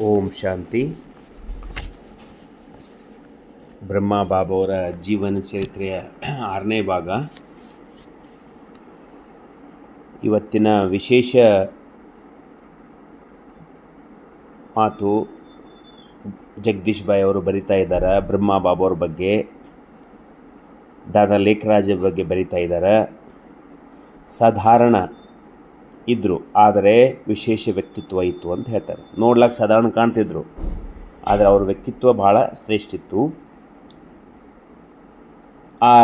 ಓಂ ಶಾಂತಿ. ಬ್ರಹ್ಮ ಬಾಬಾವರ ಜೀವನ ಚರಿತ್ರೆಯ ಆರನೇ ಭಾಗ. ಇವತ್ತಿನ ವಿಶೇಷ ಮಾತು ಜಗದೀಶ್ ಬಾಯ್ ಅವರು ಬರಿತಾ ಇದ್ದಾರೆ, ಬ್ರಹ್ಮ ಬಾಬಾವ್ರ ಬಗ್ಗೆ, ದಾದಾ ಲೇಖರಾಜ ಬಗ್ಗೆ ಬರಿತಾ ಇದ್ದಾರೆ? ಸಾಧಾರಣ ಇದ್ದರು ಆದರೆ ವಿಶೇಷ ವ್ಯಕ್ತಿತ್ವ ಇತ್ತು ಅಂತ ಹೇಳ್ತಾರೆ. ನೋಡ್ಲಿಕ್ಕೆ ಸಾಧಾರಣ ಕಾಣ್ತಿದ್ರು, ಆದರೆ ಅವ್ರ ವ್ಯಕ್ತಿತ್ವ ಭಾಳ ಶ್ರೇಷ್ಠ ಇತ್ತು. ಆ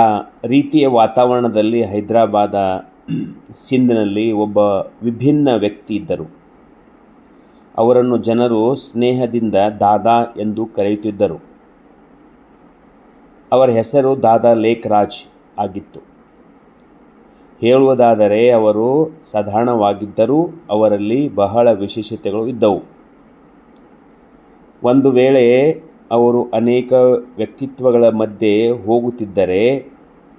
ರೀತಿಯ ವಾತಾವರಣದಲ್ಲಿ ಹೈದರಾಬಾದ ಸಿಂಧ್ನಲ್ಲಿ ಒಬ್ಬ ವಿಭಿನ್ನ ವ್ಯಕ್ತಿ ಇದ್ದರು. ಅವರನ್ನು ಜನರು ಸ್ನೇಹದಿಂದ ದಾದಾ ಎಂದು ಕರೆಯುತ್ತಿದ್ದರು. ಅವರ ಹೆಸರು ದಾದಾ ಲೇಖರಾಜ್ ಆಗಿತ್ತು. ಹೇಳುವುದಾದರೆ ಅವರು ಸಾಧಾರಣವಾಗಿದ್ದರೂ ಅವರಲ್ಲಿ ಬಹಳ ವಿಶೇಷತೆಗಳು ಇದ್ದವು. ಒಂದು ವೇಳೆ ಅವರು ಅನೇಕ ವ್ಯಕ್ತಿತ್ವಗಳ ಮಧ್ಯೆ ಹೋಗುತ್ತಿದ್ದರೆ,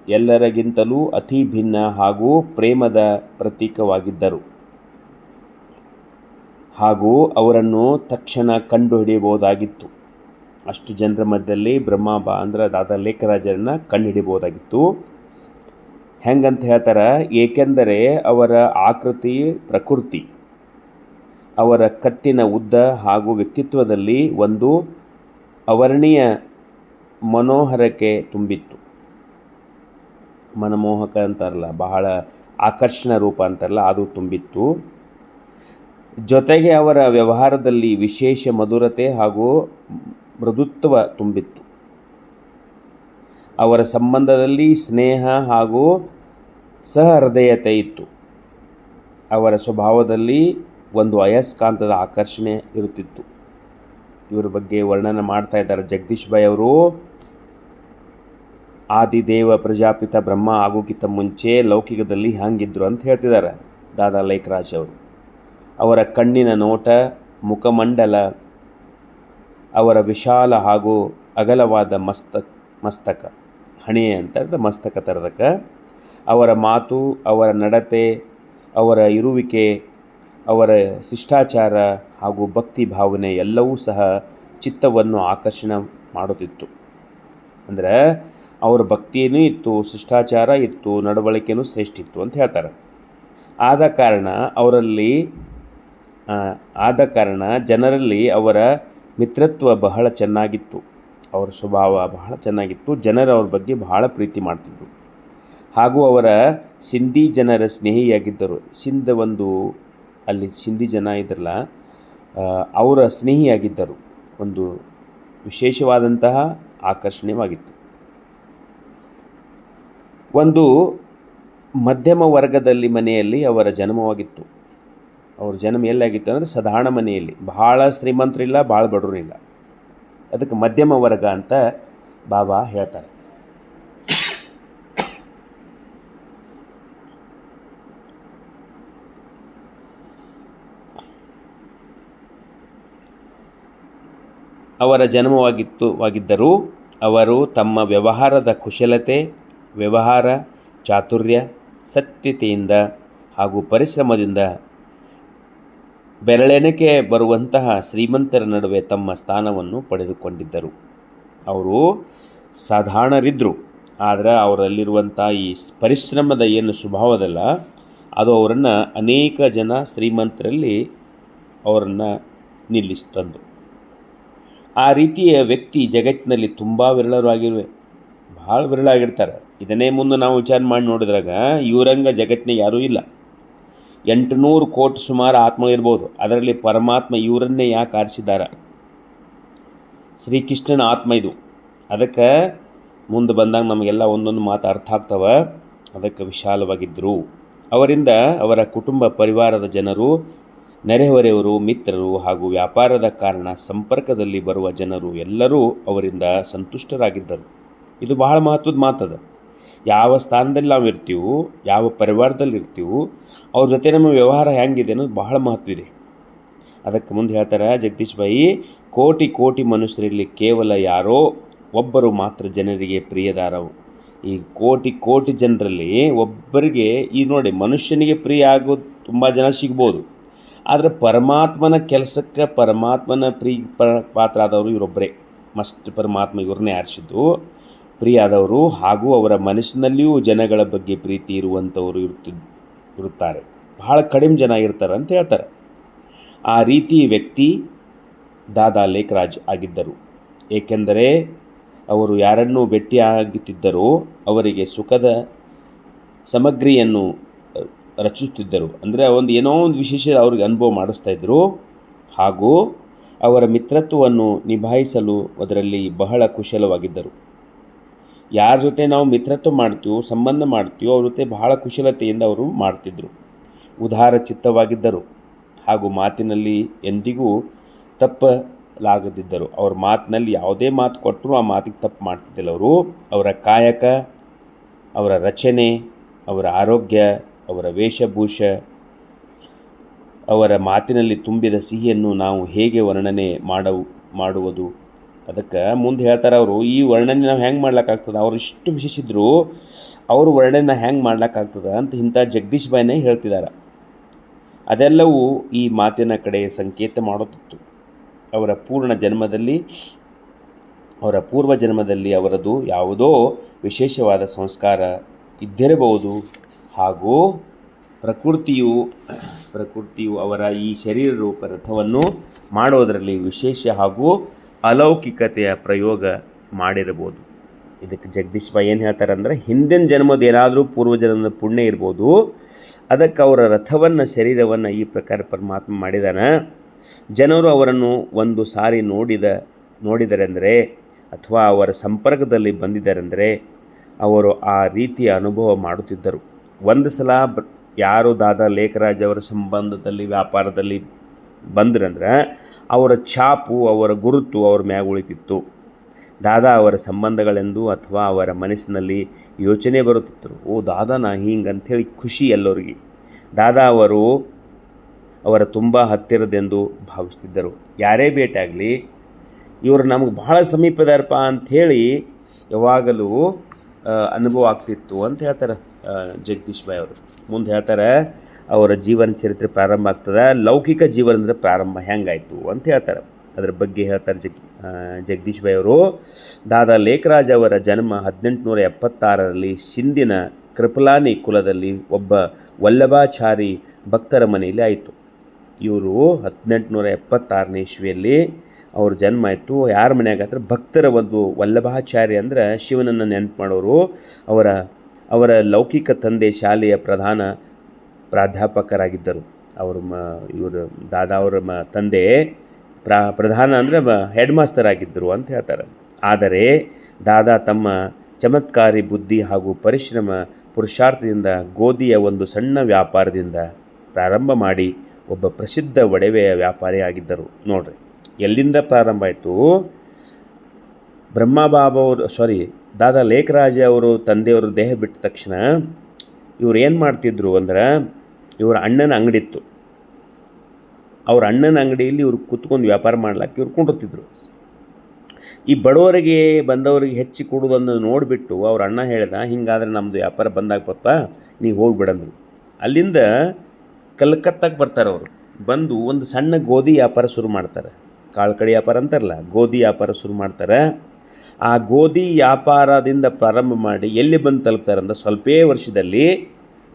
ಎಲ್ಲರಿಗಿಂತಲೂ ಅತಿ ಭಿನ್ನ ಹಾಗೂ ಪ್ರೇಮದ ಪ್ರತೀಕವಾಗಿದ್ದರು. ಹಾಗೂ ಅವರನ್ನು ತಕ್ಷಣ ಕಂಡುಹಿಡಿಯಬಹುದಾಗಿತ್ತು. ಅಷ್ಟು ಜನರ ಮಧ್ಯದಲ್ಲಿ ಬ್ರಹ್ಮಾಬ ಅಂದರೆ ದಾದಾ ಲೇಖರಾಜರನ್ನು ಕಂಡುಹಿಡಿಯಬಹುದಾಗಿತ್ತು. ಹೆಂಗಂತ ಹೇಳ್ತಾರೆ? ಏಕೆಂದರೆ ಅವರ ಆಕೃತಿ ಪ್ರಕೃತಿ. ಅವರ ಕತ್ತಿನ ಉದ್ದ ಹಾಗೂ ವ್ಯಕ್ತಿತ್ವದಲ್ಲಿ ಒಂದು ಅವರ್ಣೀಯ ಮನೋಹರಕ್ಕೆ ತುಂಬಿತ್ತು. ಮನಮೋಹಕ ಅಂತಾರಲ್ಲ, ಬಹಳ ಆಕರ್ಷಣ ರೂಪ ಅಂತಾರಲ್ಲ, ಅದು ತುಂಬಿತ್ತು. ಜೊತೆಗೆ ಅವರ ವ್ಯವಹಾರದಲ್ಲಿ ವಿಶೇಷ ಮಧುರತೆ ಹಾಗೂ ಮೃದುತ್ವ ತುಂಬಿತ್ತು. ಅವರ ಸಂಬಂಧದಲ್ಲಿ ಸ್ನೇಹ ಹಾಗೂ ಸಹೃದಯತೆ ಇತ್ತು. ಅವರ ಸ್ವಭಾವದಲ್ಲಿ ಒಂದು ಅಯಸ್ಕಾಂತದ ಆಕರ್ಷಣೆ ಇರುತ್ತಿತ್ತು. ಇವರ ಬಗ್ಗೆ ವರ್ಣನೆ ಮಾಡ್ತಾ ಇದ್ದಾರೆ ಜಗದೀಶ್ ಬಾಯ್ ಅವರು. ಆದಿದೇವ ಪ್ರಜಾಪಿತ ಬ್ರಹ್ಮ ಆಗೋಕ್ಕಿಂತ ಮುಂಚೆ ಲೌಕಿಕದಲ್ಲಿ ಹಂಗಿದ್ರು ಅಂತ ಹೇಳ್ತಿದ್ದಾರೆ ದಾದಾ ಲೇಖರಾಜ್ ಅವರು. ಅವರ ಕಣ್ಣಿನ ನೋಟ, ಮುಖಮಂಡಲ, ಅವರ ವಿಶಾಲ ಹಾಗೂ ಅಗಲವಾದ ಮಸ್ತ, ಮಸ್ತಕ. ಹಣೆ ಅಂತ ಮಸ್ತಕ ತರದಕ್ಕೆ. ಅವರ ಮಾತು, ಅವರ ನಡತೆ, ಅವರ ಇರುವಿಕೆ, ಅವರ ಶಿಷ್ಟಾಚಾರ ಹಾಗೂ ಭಕ್ತಿ ಭಾವನೆ ಎಲ್ಲವೂ ಸಹ ಚಿತ್ತವನ್ನು ಆಕರ್ಷಣೆ ಮಾಡುತ್ತಿತ್ತು. ಅಂದರೆ ಅವರ ಭಕ್ತಿಯೂ ಇತ್ತು, ಶಿಷ್ಟಾಚಾರ ಇತ್ತು ನಡವಳಿಕೆಯೂ ಶ್ರೇಷ್ಠ ಇತ್ತು ಅಂತ ಹೇಳ್ತಾರೆ. ಆದ ಕಾರಣ ಅವರಲ್ಲಿ ಆದ ಕಾರಣ ಜನರಲ್ಲಿ ಅವರ ಮಿತ್ರತ್ವ ಬಹಳ ಚೆನ್ನಾಗಿತ್ತು. ಅವರ ಸ್ವಭಾವ ಬಹಳ ಚೆನ್ನಾಗಿತ್ತು. ಜನರು ಅವ್ರ ಬಗ್ಗೆ ಬಹಳ ಪ್ರೀತಿ ಮಾಡ್ತಿದ್ದರು ಹಾಗೂ ಅವರ ಸಿಂಧಿ ಜನರ ಸ್ನೇಹಿಯಾಗಿದ್ದರು. ಸಿಂಧ ಒಂದು, ಅಲ್ಲಿ ಸಿಂಧಿ ಜನ ಇದ್ರಲ್ಲ ಅವರ ಸ್ನೇಹಿಯಾಗಿದ್ದರು. ಒಂದು ವಿಶೇಷವಾದಂತಹ ಆಕರ್ಷಣೀಯವಾಗಿತ್ತು. ಒಂದು ಮಧ್ಯಮ ವರ್ಗದಲ್ಲಿ ಮನೆಯಲ್ಲಿ ಅವರ ಜನ್ಮವಾಗಿತ್ತು. ಅವ್ರ ಜನ್ಮ ಎಲ್ಲಾಗಿತ್ತು ಅಂದರೆ ಸಾಧಾರಣ ಮನೆಯಲ್ಲಿ. ಭಾಳ ಶ್ರೀಮಂತರಿಲ್ಲ ಭಾಳ ಬಡವರಿಲ್ಲ. ಅದಕ್ಕೆ ಮಧ್ಯಮ ವರ್ಗ ಅಂತ ಬಾಬಾ ಹೇಳ್ತಾರೆ. ಅವರ ಜನ್ಮವಾಗಿತ್ತು ವಾಗಿದ್ದರೂ ಅವರು ತಮ್ಮ ವ್ಯವಹಾರದ ಕುಶಲತೆ, ವ್ಯವಹಾರ, ಚಾತುರ್ಯ, ಸತ್ಯತೆಯಿಂದ ಹಾಗೂ ಪರಿಶ್ರಮದಿಂದ ಬೆರಳೆಣಿಕೆ ಬರುವಂತಹ ಶ್ರೀಮಂತರ ನಡುವೆ ತಮ್ಮ ಸ್ಥಾನವನ್ನು ಪಡೆದುಕೊಂಡಿದ್ದರು. ಅವರು ಸಾಧಾರಣರಿದ್ದರು ಆದರೆ ಅವರಲ್ಲಿರುವಂಥ ಈ ಪರಿಶ್ರಮದ ಏನು ಸ್ವಭಾವದಲ್ಲ, ಅದು ಅವರನ್ನು ಅನೇಕ ಜನ ಶ್ರೀಮಂತರಲ್ಲಿ ಅವರನ್ನು ನಿಲ್ಲಿಸ್ತಂದು ಆ ರೀತಿಯ ವ್ಯಕ್ತಿ ಜಗತ್ತಿನಲ್ಲಿ ತುಂಬ ವಿರಳರಾಗಿರುವೆ ಭಾಳ ವಿರಳಾಗಿರ್ತಾರೆ. ಇದನ್ನೇ ಮುಂದೆ ನಾವು ವಿಚಾರ ಮಾಡಿ ನೋಡಿದ್ರಾಗ ಇವರಂಗ ಜಗತ್ತಿನ ಯಾರೂ ಇಲ್ಲ. ಎಂಟುನೂರು ಕೋಟಿ ಸುಮಾರು ಆತ್ಮಗಳಿರ್ಬೋದು ಅದರಲ್ಲಿ ಪರಮಾತ್ಮ ಇವರನ್ನೇ ಯಾಕೆ ಆರಿಸಿದ್ದಾರೆ? ಶ್ರೀಕೃಷ್ಣನ ಆತ್ಮ ಇದು. ಅದಕ್ಕೆ ಮುಂದೆ ಬಂದಾಗ ನಮಗೆಲ್ಲ ಒಂದೊಂದು ಮಾತು ಅರ್ಥ ಆಗ್ತವೆ. ಅದಕ್ಕೆ ವಿಶಾಲವಾಗಿದ್ದರು ಅವರಿಂದ ಅವರ ಕುಟುಂಬ ಪರಿವಾರದ ಜನರು, ನೆರೆಹೊರೆಯವರು, ಮಿತ್ರರು ಹಾಗೂ ವ್ಯಾಪಾರದ ಕಾರಣ ಸಂಪರ್ಕದಲ್ಲಿ ಬರುವ ಜನರು ಎಲ್ಲರೂ ಅವರಿಂದ ಸಂತುಷ್ಟರಾಗಿದ್ದರು. ಇದು ಬಹಳ ಮಹತ್ವದ ಮಾತದ. ಯಾವ ಸ್ಥಾನದಲ್ಲಿ ನಾವು ಇರ್ತೀವೋ, ಯಾವ ಪರಿವಾರದಲ್ಲಿ ಇರ್ತೀವೋ, ಅವ್ರ ಜೊತೆ ನಮ್ಮ ವ್ಯವಹಾರ ಹೆಂಗಿದೆ ಅನ್ನೋದು ಬಹಳ ಮಹತ್ವ ಇದೆ. ಅದಕ್ಕೆ ಮುಂದೆ ಹೇಳ್ತಾರೆ, ಜಗದೀಶ್ ಬಾಯಿ ಕೋಟಿ ಕೋಟಿ ಮನುಷ್ಯರಲ್ಲಿ ಕೇವಲ ಯಾರೋ ಒಬ್ಬರು ಮಾತ್ರ ಜನರಿಗೆ ಪ್ರಿಯದಾರವು ಈ ಕೋಟಿ ಕೋಟಿ ಜನರಲ್ಲಿ ಒಬ್ಬರಿಗೆ, ಈ ನೋಡಿ ಮನುಷ್ಯನಿಗೆ ಪ್ರಿಯ ಆಗೋದು ತುಂಬ ಜನ ಸಿಗ್ಬೋದು. ಆದರೆ ಪರಮಾತ್ಮನ ಕೆಲಸಕ್ಕೆ ಪರಮಾತ್ಮನ ಪ್ರೀ ಪಾತ್ರ ಆದವರು ಇವರೊಬ್ಬರೇ ಮಸ್ಟ್ ಪರಮಾತ್ಮ ಇವ್ರನ್ನೇ ಆರಿಸಿದ್ದು. ಪ್ರಿಯಾದವರು ಹಾಗೂ ಅವರ ಮನಸ್ಸಿನಲ್ಲಿಯೂ ಜನಗಳ ಬಗ್ಗೆ ಪ್ರೀತಿ ಇರುವಂಥವರು ಇರುತ್ತಾರೆ. ಬಹಳ ಕಡಿಮೆ ಜನ ಇರ್ತಾರೆ ಅಂತ ಹೇಳ್ತಾರೆ. ಆ ರೀತಿ ವ್ಯಕ್ತಿ ದಾದಾ ಲೇಖರಾಜ್ ಆಗಿದ್ದರು. ಏಕೆಂದರೆ ಅವರು ಯಾರನ್ನೂ ಭೇಟಿಯಾಗುತ್ತಿದ್ದರೋ ಅವರಿಗೆ ಸುಖದ ಸಮಗ್ರಿಯನ್ನು ರಚಿಸುತ್ತಿದ್ದರು. ಅಂದರೆ ಒಂದು ಏನೋ ಒಂದು ವಿಶೇಷ ಅವ್ರಿಗೆ ಅನುಭವ ಮಾಡಿಸ್ತಾ ಇದ್ದರು ಹಾಗೂ ಅವರ ಮಿತ್ರತ್ವವನ್ನು ನಿಭಾಯಿಸಲು ಅದರಲ್ಲಿ ಬಹಳ ಕುಶಲವಾಗಿದ್ದರು. ಯಾರ ಜೊತೆ ನಾವು ಮಿತ್ರತ್ವ ಮಾಡ್ತೀವೋ, ಸಂಬಂಧ ಮಾಡ್ತೀವೋ, ಅವ್ರ ಜೊತೆ ಬಹಳ ಕುಶಲತೆಯಿಂದ ಅವರು ಮಾಡ್ತಿದ್ದರು ಉದಾರ ಚಿತ್ತವಾಗಿದ್ದರು. ಹಾಗೂ ಮಾತಿನಲ್ಲಿ ಎಂದಿಗೂ ತಪ್ಪಲಾಗದಿದ್ದರು. ಅವ್ರ ಮಾತಿನಲ್ಲಿ ಯಾವುದೇ ಮಾತು ಕೊಟ್ಟರೂ ಆ ಮಾತಿಗೆ ತಪ್ಪು ಮಾಡ್ತಿದ್ದಿಲ್ಲ ಅವರು. ಅವರ ಕಾಯಕ, ಅವರ ರಚನೆ, ಅವರ ಆರೋಗ್ಯ, ಅವರ ವೇಷಭೂಷ, ಅವರ ಮಾತಿನಲ್ಲಿ ತುಂಬಿದ ಸಿಹಿಯನ್ನು ನಾವು ಹೇಗೆ ವರ್ಣನೆ ಮಾಡವು, ಮಾಡುವುದು ಅದಕ್ಕೆ ಮುಂದೆ ಹೇಳ್ತಾರೆ ಅವರು, ಈ ವರ್ಣನೆ ನಾವು ಹೆಂಗೆ ಮಾಡ್ಲಿಕ್ಕಾಗ್ತದೆ? ಅವ್ರು ಇಷ್ಟು ವಿಶೇಷಿದ್ರು, ಅವರು ವರ್ಣನೆ ಹೆಂಗೆ ಮಾಡ್ಲಿಕ್ಕಾಗ್ತದೆ ಅಂತ ಇಂಥ ಜಗದೀಶ್ ಬಾಯಿನೇ ಹೇಳ್ತಿದ್ದಾರೆ ಅದೆಲ್ಲವೂ ಈ ಮಾತಿನ ಕಡೆ ಸಂಕೇತ ಮಾಡುತ್ತಿತ್ತು ಅವರ ಪೂರ್ಣ ಜನ್ಮದಲ್ಲಿ, ಅವರ ಪೂರ್ವ ಜನ್ಮದಲ್ಲಿ ಅವರದು ಯಾವುದೋ ವಿಶೇಷವಾದ ಸಂಸ್ಕಾರ ಇದ್ದಿರಬಹುದು. ಹಾಗೂ ಪ್ರಕೃತಿಯು ಪ್ರಕೃತಿಯು ಅವರ ಈ ಶರೀರ ರೂಪ ರಥವನ್ನು ಮಾಡೋದರಲ್ಲಿ ವಿಶೇಷ ಹಾಗೂ ಅಲೌಕಿಕತೆಯ ಪ್ರಯೋಗ ಮಾಡಿರಬಹುದು. ಇದಕ್ಕೆ ಜಗದೀಶ್ ಬಾಯಿ ಏನು ಹೇಳ್ತಾರೆ ಅಂದರೆ ಹಿಂದಿನ ಜನ್ಮದ ಏನಾದರೂ ಪೂರ್ವಜನ್ಮದ ಪುಣ್ಯ ಇರ್ಬೋದು, ಅದಕ್ಕೆ ಅವರ ರಥವನ್ನು, ಶರೀರವನ್ನು ಈ ಪ್ರಕಾರ ಪರಮಾತ್ಮ ಮಾಡಿದಾನ. ಜನರು ಅವರನ್ನು ಒಂದು ಸಾರಿ ನೋಡಿದ, ನೋಡಿದರೆಂದರೆ, ಅಥವಾ ಅವರ ಸಂಪರ್ಕದಲ್ಲಿ ಬಂದಿದ್ದಾರೆಂದರೆ ಅವರು ಆ ರೀತಿಯ ಅನುಭವ ಮಾಡುತ್ತಿದ್ದರು. ಒಂದು ಸಲ ಯಾರು ದಾದಾ ಲೇಖರಾಜ್ ಅವರ ಸಂಬಂಧದಲ್ಲಿ ವ್ಯಾಪಾರದಲ್ಲಿ ಬಂದ್ರಂದ್ರೆ ಅವರ ಛಾಪು, ಅವರ ಗುರುತು ಅವ್ರ ಮ್ಯಾಗ ಉಳಿತಿತ್ತು. ದಾದಾ ಅವರ ಸಂಬಂಧಗಳೆಂದು ಅಥವಾ ಅವರ ಮನಸ್ಸಿನಲ್ಲಿ ಯೋಚನೆ ಬರುತ್ತಿತ್ತು. ಓ ದಾದಾನ ಹಿಂಗೆ ಅಂಥೇಳಿ ಖುಷಿ ಎಲ್ಲರಿಗೆ. ದಾದಾ ಅವರು ಅವರ ತುಂಬ ಹತ್ತಿರದೆಂದು ಭಾವಿಸ್ತಿದ್ದರು. ಯಾರೇ ಭೇಟಿಯಾಗಲಿ, ಇವರು ನಮಗೆ ಬಹಳ ಸಮೀಪದಾರಪ್ಪ ಅಂಥೇಳಿ ಯಾವಾಗಲೂ ಅನುಭವ ಆಗ್ತಿತ್ತು ಅಂತ ಹೇಳ್ತಾರೆ ಜಗದೀಶ್ ಬಾಯ್ ಅವರು. ಮುಂದೆ ಹೇಳ್ತಾರೆ ಅವರ ಜೀವನ ಚರಿತ್ರೆ ಪ್ರಾರಂಭ ಆಗ್ತದೆ, ಲೌಕಿಕ ಜೀವನ ಅಂದರೆ ಪ್ರಾರಂಭ ಹೆಂಗಾಯಿತು ಅಂತ ಹೇಳ್ತಾರೆ. ಅದರ ಬಗ್ಗೆ ಹೇಳ್ತಾರೆ ಜಗ್ ಜಗದೀಶ್ ಬಾಯ್ ಅವರು. ದಾದಾ ಲೇಖರಾಜ್ ಅವರ ಜನ್ಮ ಹದಿನೆಂಟುನೂರ ಎಪ್ಪತ್ತಾರರಲ್ಲಿ ಸಿಂಧಿನ ಕೃಪಲಾನಿ ಕುಲದಲ್ಲಿ ಒಬ್ಬ ವಲ್ಲಭಾಚಾರಿ ಭಕ್ತರ ಮನೆಯಲ್ಲಿ ಆಯಿತು. ಇವರು ಹದಿನೆಂಟುನೂರ ಎಪ್ಪತ್ತಾರನೇ ಇಸ್ವಿಯಲ್ಲಿ ಅವ್ರ ಜನ್ಮ ಆಯಿತು. ಯಾರ ಮನ್ಯಾಗ ಅಂದ್ರೆ ಭಕ್ತರ ಒಂದು ವಲ್ಲಭಾಚಾರ್ಯ ಅಂದರೆ ಶಿವನನ್ನು ನೆನಪು ಮಾಡೋರು. ಅವರ ಅವರ ಲೌಕಿಕ ತಂದೆ ಶಾಲೆಯ ಪ್ರಧಾನ ಪ್ರಾಧ್ಯಾಪಕರಾಗಿದ್ದರು. ಅವರು ಮ, ಇವರು ದಾದಾ ಅವರ ಮ, ತಂದೆ ಪ್ರಾ, ಪ್ರಧಾನ ಅಂದರೆ ಹೆಡ್ ಮಾಸ್ತರ್ ಆಗಿದ್ದರು ಅಂತ ಹೇಳ್ತಾರೆ. ಆದರೆ ದಾದಾ ತಮ್ಮ ಚಮತ್ಕಾರಿ ಬುದ್ಧಿ ಹಾಗೂ ಪರಿಶ್ರಮ ಪುರುಷಾರ್ಥದಿಂದ ಗೋಧಿಯ ಒಂದು ಸಣ್ಣ ವ್ಯಾಪಾರದಿಂದ ಪ್ರಾರಂಭ ಮಾಡಿ ಒಬ್ಬ ಪ್ರಸಿದ್ಧ ಒಡವೆಯ ವ್ಯಾಪಾರಿ ಆಗಿದ್ದರು. ನೋಡ್ರಿ, ಎಲ್ಲಿಂದ ಪ್ರಾರಂಭ ಆಯಿತು? ಬ್ರಹ್ಮಬಾಬವರು ಸಾರಿ ದಾದಾ ಲೇಖರಾಜ ಅವರು ತಂದೆಯವರು ದೇಹ ಬಿಟ್ಟ ತಕ್ಷಣ ಇವ್ರು ಏನು ಮಾಡ್ತಿದ್ರು ಅಂದ್ರೆ ಇವ್ರ ಅಣ್ಣನ ಅಂಗಡಿ ಇತ್ತು ಅವ್ರ ಅಣ್ಣನ ಅಂಗಡಿಯಲ್ಲಿ ಇವ್ರು ಕೂತ್ಕೊಂಡು ವ್ಯಾಪಾರ ಮಾಡ್ಲಿಕ್ಕೆ ಇವ್ರು ಕುಂಡಿರ್ತಿದ್ರು. ಈ ಬಡವರಿಗೆ ಬಂದವರಿಗೆ ಹೆಚ್ಚಿ ಕೊಡೋದನ್ನು ನೋಡಿಬಿಟ್ಟು ಅವ್ರ ಅಣ್ಣ ಹೇಳ್ದ, ಹಿಂಗಾದ್ರೆ ನಮ್ಮದು ವ್ಯಾಪಾರ ಬಂದಾಗ ಪಪ್ಪ ನೀವು ಹೋಗಿಬಿಡಂದ್ರು ಅಲ್ಲಿಂದ ಕಲ್ಕತ್ತಾಗೆ ಬರ್ತಾರೆ ಅವರು. ಬಂದು ಒಂದು ಸಣ್ಣ ಗೋಧಿ ವ್ಯಾಪಾರ ಶುರು ಮಾಡ್ತಾರೆ. ಕಾಳು ಕಡಿ ವ್ಯಾಪಾರ ಅಂತಾರಲ್ಲ, ಗೋಧಿ ವ್ಯಾಪಾರ ಶುರು ಮಾಡ್ತಾರೆ. ಆ ಗೋಧಿ ವ್ಯಾಪಾರದಿಂದ ಪ್ರಾರಂಭ ಮಾಡಿ ಎಲ್ಲಿ ಬಂದು ತಲುಪ್ತಾರೆ ಅಂದ್ರೆ ಸ್ವಲ್ಪೇ ವರ್ಷದಲ್ಲಿ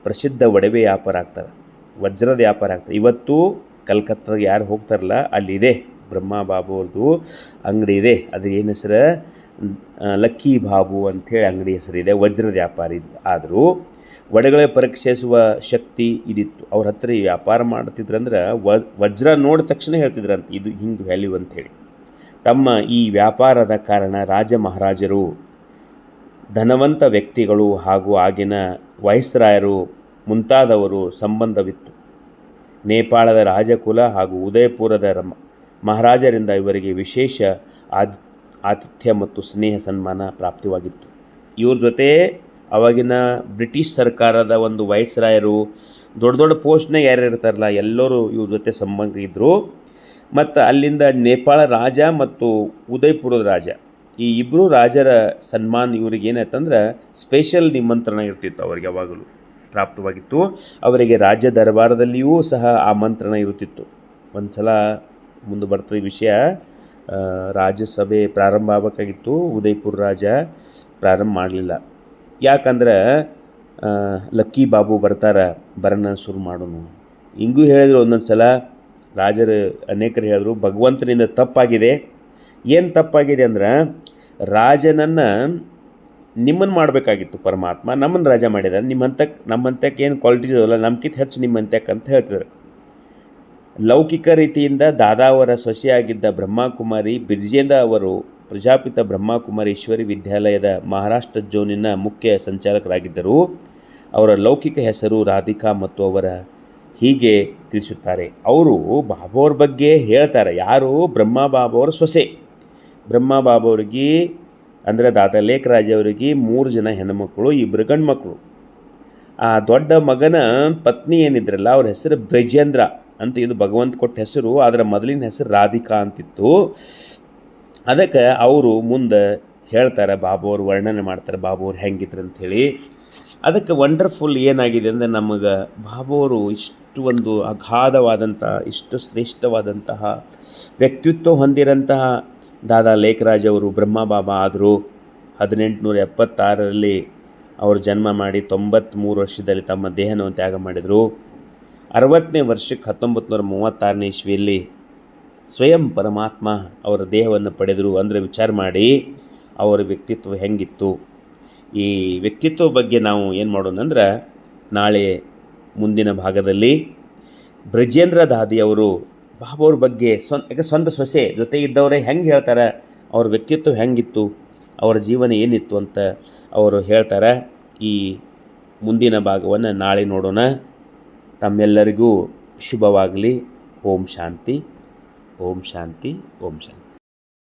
ಪ್ರಸಿದ್ಧ ಒಡವೆ ವ್ಯಾಪಾರ ಆಗ್ತಾರೆ, ವಜ್ರದ ವ್ಯಾಪಾರ ಆಗ್ತಾರೆ. ಇವತ್ತು ಕಲ್ಕತ್ತಾದ ಯಾರು ಹೋಗ್ತಾರಲ್ಲ ಅಲ್ಲಿದೆ ಬ್ರಹ್ಮ ಬಾಬು ಅವ್ರದ್ದು ಅಂಗಡಿ ಇದೆ. ಅದು ಏನು ಹೆಸರು? ಲಕ್ಕಿ ಬಾಬು ಅಂಥೇಳಿ ಅಂಗಡಿ ಹೆಸರಿದೆ ವಜ್ರ ವ್ಯಾಪಾರಿ ಆದರೂ ಒಡೆಗಳೇ ಪರೀಕ್ಷಿಸುವ ಶಕ್ತಿ ಇದಿತ್ತು. ಅವ್ರ ಹತ್ರ ಈ ವ್ಯಾಪಾರ ಮಾಡ್ತಿದ್ರಂದ್ರೆ ವಜ್ರ ನೋಡಿದ ತಕ್ಷಣ ಹೇಳ್ತಿದ್ರಂತೆ, ಇದು ಹಿಂಗೆ ವ್ಯಾಲ್ಯೂ ಅಂಥೇಳಿ ತಮ್ಮ ಈ ವ್ಯಾಪಾರದ ಕಾರಣ ರಾಜ ಮಹಾರಾಜರು ಧನವಂತ ವ್ಯಕ್ತಿಗಳು ಹಾಗೂ ಆಗಿನ ವಯಸ್ಸರಾಯರು ಮುಂತಾದವರು ಸಂಬಂಧವಿತ್ತು. ನೇಪಾಳದ ರಾಜಕುಲ ಹಾಗೂ ಉದಯಪುರದ ಮಹಾರಾಜರಿಂದ ಇವರಿಗೆ ವಿಶೇಷ ಆತಿಥ್ಯ ಮತ್ತು ಸ್ನೇಹ ಸನ್ಮಾನ ಪ್ರಾಪ್ತಿವಾಗಿತ್ತು. ಇವ್ರ ಜೊತೆ ಅವಾಗಿನ ಬ್ರಿಟಿಷ್ ಸರ್ಕಾರದ ಒಂದು ವಯಸ್ಸರಾಯರು ದೊಡ್ಡ ದೊಡ್ಡ ಪೋಸ್ಟ್ನ ಯಾರು ಇರ್ತಾರಲ್ಲ ಎಲ್ಲರೂ ಇವ್ರ ಜೊತೆ ಸಂಬಂಧ ಇದ್ದರು ಮತ್ತು ಅಲ್ಲಿಂದ ನೇಪಾಳ ರಾಜ ಮತ್ತು ಉದಯಪುರದ ರಾಜ. ಈ ಇಬ್ಬರು ರಾಜರ ಸನ್ಮಾನ್ ಇವರಿಗೆ ಏನಾಯ್ತಂದ್ರೆ ಸ್ಪೆಷಲ್ ನಿಮಂತ್ರಣ ಇರ್ತಿತ್ತು ಅವ್ರಿಗೆ ಯಾವಾಗಲೂ. ಪ್ರಾಪ್ತವಾಗಿತ್ತು. ಅವರಿಗೆ ರಾಜ್ಯ ದರ್ಬಾರದಲ್ಲಿಯೂ ಸಹ ಆಮಂತ್ರಣ ಇರುತ್ತಿತ್ತು. ಒಂದು ಸಲ ಮುಂದೆ ಬರ್ತದೆ ವಿಷಯ. ರಾಜ್ಯಸಭೆ ಪ್ರಾರಂಭ ಆಗಬೇಕಾಗಿತ್ತು. ಉದಯ್ಪುರ ರಾಜ ಪ್ರಾರಂಭ ಮಾಡಲಿಲ್ಲ. ಯಾಕಂದ್ರೆ ಲಕ್ಕಿ ಬಾಬು ಬರ್ತಾರೆ, ಬರನ ಶುರು ಮಾಡೋನು. ಹಿಂಗೂ ಹೇಳಿದ್ರು ಒಂದೊಂದು ಸಲ ರಾಜರು ಅನೇಕರು ಹೇಳಿದ್ರು, ಭಗವಂತನಿಂದ ತಪ್ಪಾಗಿದೆ. ಏನು ತಪ್ಪಾಗಿದೆ ಅಂದ್ರೆ ರಾಜನನ್ನು ನಿಮ್ಮನ್ನು ಮಾಡಬೇಕಾಗಿತ್ತು ಪರಮಾತ್ಮ ನಮ್ಮನ್ನು ರಾಜ ಮಾಡಿದ್ದಾರೆ ನಿಮ್ಮಂತಕ್ಕೆ ನಮ್ಮಂತಕ್ಕೆ ಏನು ಕ್ವಾಲಿಟೀಸ್ ಅಲ್ಲ ನಮ್ಕಿಂತ ಹೆಚ್ಚು ನಿಮ್ಮಂತಕ್ಕೆ ಅಂತ ಹೇಳ್ತಿದ್ರು. ಲೌಕಿಕ ರೀತಿಯಿಂದ ದಾದಾವರ ಸೊಸೆಯಾಗಿದ್ದ ಬ್ರಹ್ಮಕುಮಾರಿ, ಬಿರ್ಜೇಂದ್ರ ಅವರು ಪ್ರಜಾಪಿತ ಬ್ರಹ್ಮಕುಮಾರಿ ಈಶ್ವರಿ ವಿದ್ಯಾಲಯದ ಮಹಾರಾಷ್ಟ್ರ ಜೋನಿನ ಮುಖ್ಯ ಸಂಚಾಲಕರಾಗಿದ್ದರು. ಅವರ ಲೌಕಿಕ ಹೆಸರು ರಾಧಿಕಾ ಮತ್ತು ಅವರ ಹೀಗೆ ತಿಳಿಸುತ್ತಾರೆ. ಅವರು ಬಾಬೋರ ಬಗ್ಗೆ ಹೇಳ್ತಾರೆ. ಯಾರು? ಬ್ರಹ್ಮ ಬಾಬೋರ ಸೊಸೆ. ಬ್ರಹ್ಮ ಅವ್ರಿಗೆ, ಅಂದರೆ ದಾದಾ ಲೇಖರಾಜ್ ಅವರಿಗೆ ಮೂರು ಜನ ಹೆಣ್ಣುಮಕ್ಕಳು ಇಬ್ಬರು ಗಂಡು ಮಕ್ಕಳು ಆ ದೊಡ್ಡ ಮಗನ ಪತ್ನಿ ಏನಿದ್ರಲ್ಲ, ಅವ್ರ ಹೆಸರು ಬ್ರಜೇಂದ್ರ ಅಂತ ಇದು ಭಗವಂತ ಕೊಟ್ಟ ಹೆಸರು, ಅದರ ಮೊದಲಿನ ಹೆಸರು ರಾಧಿಕಾ ಅಂತಿತ್ತು. ಅದಕ್ಕೆ ಅವರು ಮುಂದೆ ಹೇಳ್ತಾರೆ, ಬಾಬು ಅವ್ರು ವರ್ಣನೆ ಮಾಡ್ತಾರೆ, ಬಾಬು ಅವ್ರು ಹೆಂಗಿದ್ರು ಅಂಥೇಳಿ. ಅದಕ್ಕೆ ವಂಡರ್ಫುಲ್ ಏನಾಗಿದೆ ಅಂದರೆ ನಮಗೆ ಬಾಬು ಅವರು ಇಷ್ಟು ಒಂದು ಅಗಾಧವಾದಂತಹ, ಇಷ್ಟು ಶ್ರೇಷ್ಠವಾದಂತಹ ವ್ಯಕ್ತಿತ್ವ ಹೊಂದಿರಂತಹ ದಾದಾ ಲೇಖರಾಜ್ ಅವರು ಬ್ರಹ್ಮ ಬಾಬಾ ಆದರು ಹದಿನೆಂಟುನೂರ ಎಪ್ಪತ್ತಾರರಲ್ಲಿ ಅವರು ಜನ್ಮ ಮಾಡಿ ತೊಂಬತ್ತ್ಮೂರು ವರ್ಷದಲ್ಲಿ ತಮ್ಮ ದೇಹವನ್ನು ತ್ಯಾಗ ಮಾಡಿದರು. ಅರವತ್ತನೇ ವರ್ಷಕ್ಕೆ ಹತ್ತೊಂಬತ್ತು ನೂರ ಮೂವತ್ತಾರನೇ ಇಸ್ವಿಯಲ್ಲಿ ಸ್ವಯಂ ಪರಮಾತ್ಮ ಅವರ ದೇಹವನ್ನು ಪಡೆದರು ಅಂದರೆ ವಿಚಾರ ಮಾಡಿ ಅವರ ವ್ಯಕ್ತಿತ್ವ ಹೆಂಗಿತ್ತು. ಈ ವ್ಯಕ್ತಿತ್ವ ಬಗ್ಗೆ ನಾವು ಏನು ಮಾಡೋಣ ಅಂದ್ರೆ ನಾಳೆ ಮುಂದಿನ ಭಾಗದಲ್ಲಿ ಬ್ರಜೇಂದ್ರ ದಾದಿ ಅವರು ಬಾಬವ್ರ ಬಗ್ಗೆ ಸ್ವಂತ ಯಾಕೆ ಸ್ವಂತ ಸೊಸೆ ಜೊತೆಗಿದ್ದವರೇ ಹೆಂಗೆ ಹೇಳ್ತಾರೆ? ಅವ್ರ ವ್ಯಕ್ತಿತ್ವ ಹೆಂಗಿತ್ತು? ಅವರ ಜೀವನ ಏನಿತ್ತು ಅಂತ ಅವರು ಹೇಳ್ತಾರೆ. ಈ ಮುಂದಿನ ಭಾಗವನ್ನು ನಾಳೆ ನೋಡೋಣ. ತಮ್ಮೆಲ್ಲರಿಗೂ ಶುಭವಾಗಲಿ. ಓಂ ಶಾಂತಿ. ಓಂ ಶಾಂತಿ. ಓಂ ಶಾಂತಿ.